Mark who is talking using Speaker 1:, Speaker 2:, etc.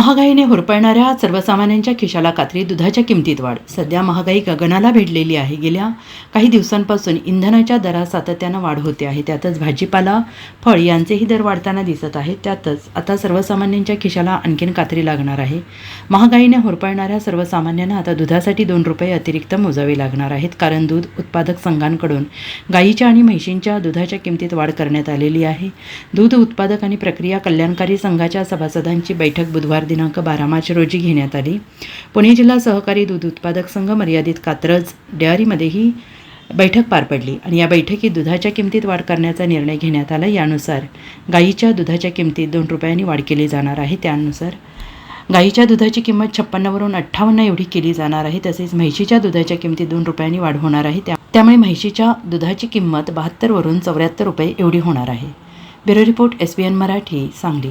Speaker 1: महागाईने होरपळणाऱ्या सर्वसामान्यांच्या खिशाला कात्री दुधाच्या किमतीत वाढ. सध्या महागाई गगनाला भिडलेली आहे. गेल्या काही दिवसांपासून इंधनाच्या दरात सातत्यानं वाढ होते आहे. त्यातच भाजीपाला फळ यांचेही दर वाढताना दिसत आहेत त्यातच आता सर्वसामान्यांच्या खिशाला आणखीन कात्री लागणार आहे. महागाईने होरपळणाऱ्या सर्वसामान्यांना आता दुधासाठी दोन रुपये अतिरिक्त मोजावे लागणार आहेत. कारण दूध उत्पादक संघांकडून गायीच्या आणि म्हैशींच्या दुधाच्या किमतीत वाढ करण्यात आलेली आहे. दूध उत्पादक आणि प्रक्रिया कल्याणकारी संघाच्या सभासदांची बैठक बुधवार दिनांक बारा मार्च रोजी घेण्यात आली. पुणे जिल्हा सहकारी दूध उत्पादक संघ मर्यादित कात्रज डेअरीमध्ये ही बैठक पार पडली आणि या बैठकीत दुधाच्या किमतीत वाढ करण्याचा निर्णय घेण्यात आला. यानुसार गाईच्या दुधाच्या किमतीत दोन रुपयांनी वाढ केली जाणार आहे. त्यानुसार गाईच्या दुधाची किंमत छप्पन्नवरून अठ्ठावन्न एवढी केली जाणार आहे. तसेच म्हैशीच्या दुधाच्या किमतीत दोन रुपयांनी वाढ होणार आहे. त्या त्यामुळे म्हैशीच्या दुधाची किंमत बहात्तरवरून चौऱ्याहत्तर रुपये एवढी होणार आहे. Bureau report S B N Marathi Sangli.